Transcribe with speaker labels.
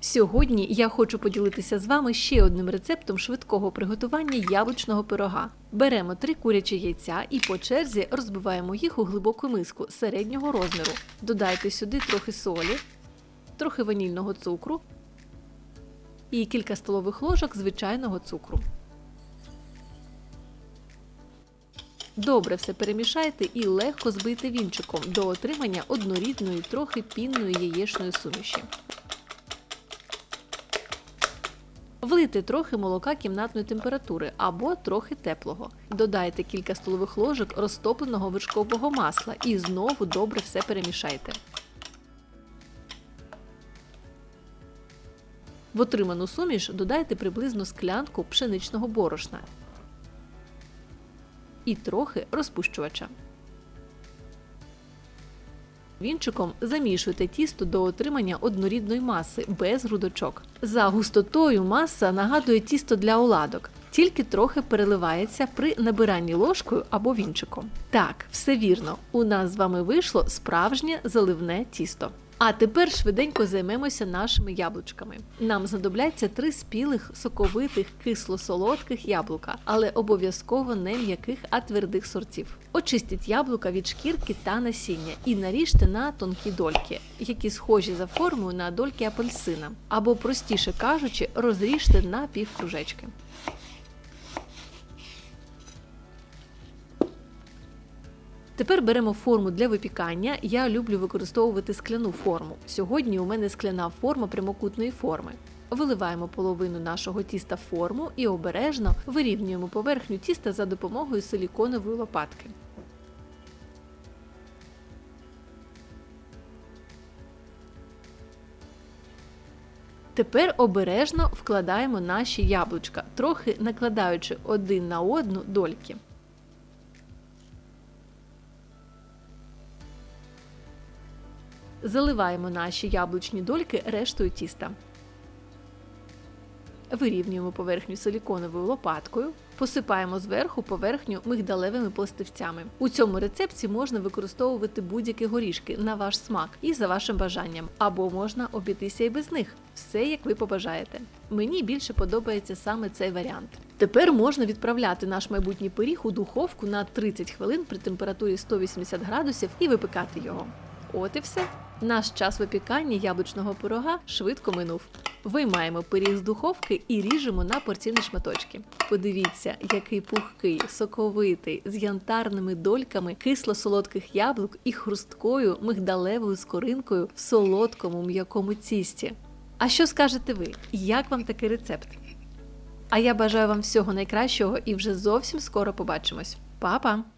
Speaker 1: Сьогодні я хочу поділитися з вами ще одним рецептом швидкого приготування яблучного пирога. Беремо три курячі яйця і по черзі розбиваємо їх у глибоку миску середнього розміру. Додайте сюди трохи солі, трохи ванільного цукру і кілька столових ложок звичайного цукру. Добре все перемішайте і легко збийте вінчиком до отримання однорідної, трохи пінної яєчної суміші. Влийте трохи молока кімнатної температури або трохи теплого. Додайте кілька столових ложок розтопленого вершкового масла і знову добре все перемішайте. В отриману суміш додайте приблизно склянку пшеничного борошна і трохи розпущувача. Вінчиком замішуйте тісто до отримання однорідної маси без грудочок. За густотою маса нагадує тісто для оладок, тільки трохи переливається при набиранні ложкою або вінчиком. Так, все вірно, у нас з вами вийшло справжнє заливне тісто. А тепер швиденько займемося нашими яблучками. Нам знадобляться три спілих, соковитих, кисло-солодких яблука, але обов'язково не м'яких, а твердих сортів. Очистіть яблука від шкірки та насіння і наріжте на тонкі дольки, які схожі за формою на дольки апельсина, або, простіше кажучи, розріжте на півкружечки. Тепер беремо форму для випікання. Я люблю використовувати скляну форму. Сьогодні у мене скляна форма прямокутної форми. Виливаємо половину нашого тіста в форму і обережно вирівнюємо поверхню тіста за допомогою силіконової лопатки. Тепер обережно вкладаємо наші яблучка, трохи накладаючи один на одну дольки. Заливаємо наші яблучні дольки рештою тіста. Вирівнюємо поверхню силіконовою лопаткою, посипаємо зверху поверхню мигдалевими пластивцями. У цьому рецепті можна використовувати будь-які горішки на ваш смак і за вашим бажанням, або можна обійтися і без них. Все як ви побажаєте. Мені більше подобається саме цей варіант. Тепер можна відправляти наш майбутній пиріг у духовку на 30 хвилин при температурі 180 градусів і випекати його. От і все. Наш час випікання яблучного пирога швидко минув. Виймаємо пиріг з духовки і ріжемо на порційні шматочки. Подивіться, який пухкий, соковитий, з янтарними дольками кисло-солодких яблук і хрусткою мигдалевою скоринкою в солодкому м'якому тісті. А що скажете ви? Як вам такий рецепт? А я бажаю вам всього найкращого і вже зовсім скоро побачимось. Па-па!